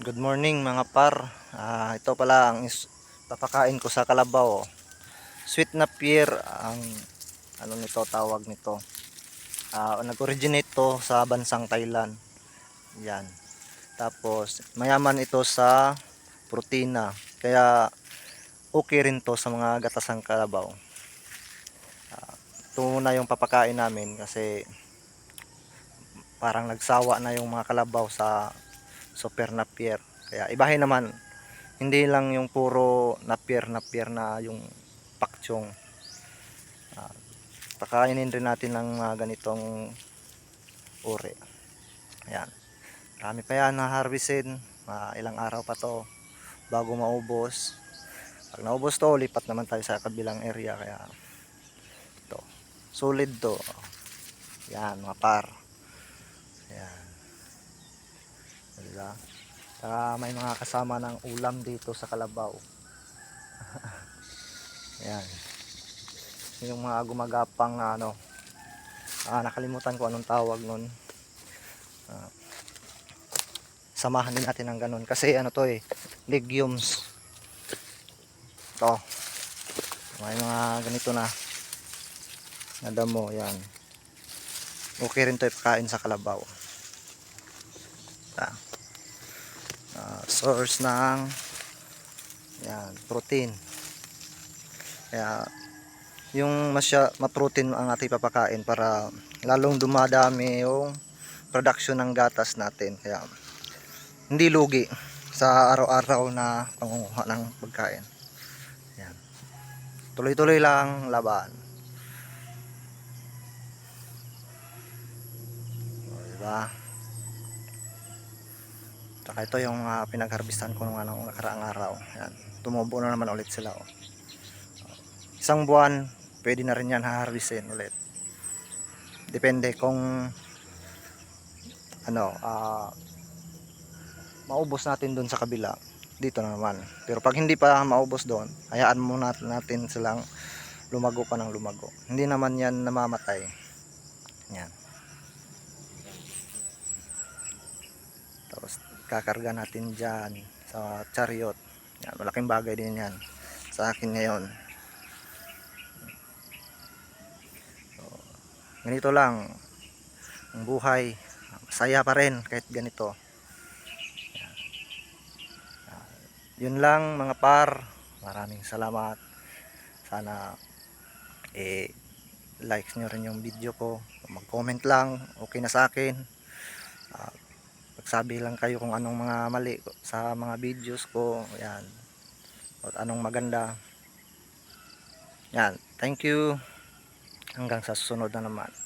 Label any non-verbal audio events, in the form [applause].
Good morning mga par. Ah, ito pala ang papakain ko sa kalabaw. Sweet na pear ang ano nito tawag nito. Ah, nag-originate to sa bansang Thailand. Yan. Tapos mayaman ito sa protina. Kaya okay rin to sa mga gatasang kalabaw. Ah, ito na yung papakain namin kasi parang nagsawa na yung mga kalabaw sa super napier. Kaya ibahin naman, hindi lang yung puro napier napier na yung pakchong. Uh, pakainin rin natin ng mga ganitong uri. Ayan. Marami pa yan na harvestin. Mga ilang araw pa to bago maubos. Pag naubos to, lipat naman tayo sa kabilang area. Kaya ito. Solid to. Yan, mga par. Ayan. Diba? Saka may mga kasama ng ulam dito sa Kalabaw. [laughs] Ayan. Yung mga gumagapang na ano. Ah, nakalimutan ko anong tawag nun. Ah, samahan din natin ng ganun. Kasi ano to eh, legumes. To. May mga ganito na. Na damo, yan. Okay rin to ipakain sa kalabaw. Ta. Source ng yan, protein. Kaya yung masya maprotein ang ating papakain para lalong dumadami yung production ng gatas natin. Kaya hindi lugi sa araw-araw na pangunguha ng pagkain. Yan. Tuloy-tuloy lang laban. O, diba? Tsaka ito yung uh, pinagharvestan ko nung anong nakaraang araw. Yan. Tumubo na naman ulit sila. Oh. Isang buwan, pwede na rin yan haharvestin ulit. Depende kung ano, ah maubos natin doon sa kabila. Dito na naman. Pero pag hindi pa maubos doon, hayaan muna natin silang lumago pa ng lumago. Hindi naman yan namamatay. Yan. Tapos kakarga natin dyan sa chariot. Yan, malaking bagay din yan sa akin ngayon. So, ganito lang ang buhay. Masaya pa rin kahit ganito. Yun lang mga par. Maraming salamat. Sana eh likes nyo rin yung video ko. Mag-comment lang. Okay na sa akin. Ah, magsabi lang kayo kung anong mga mali sa mga videos ko yan. At anong maganda. Yan thank you. Hanggang sa susunod na naman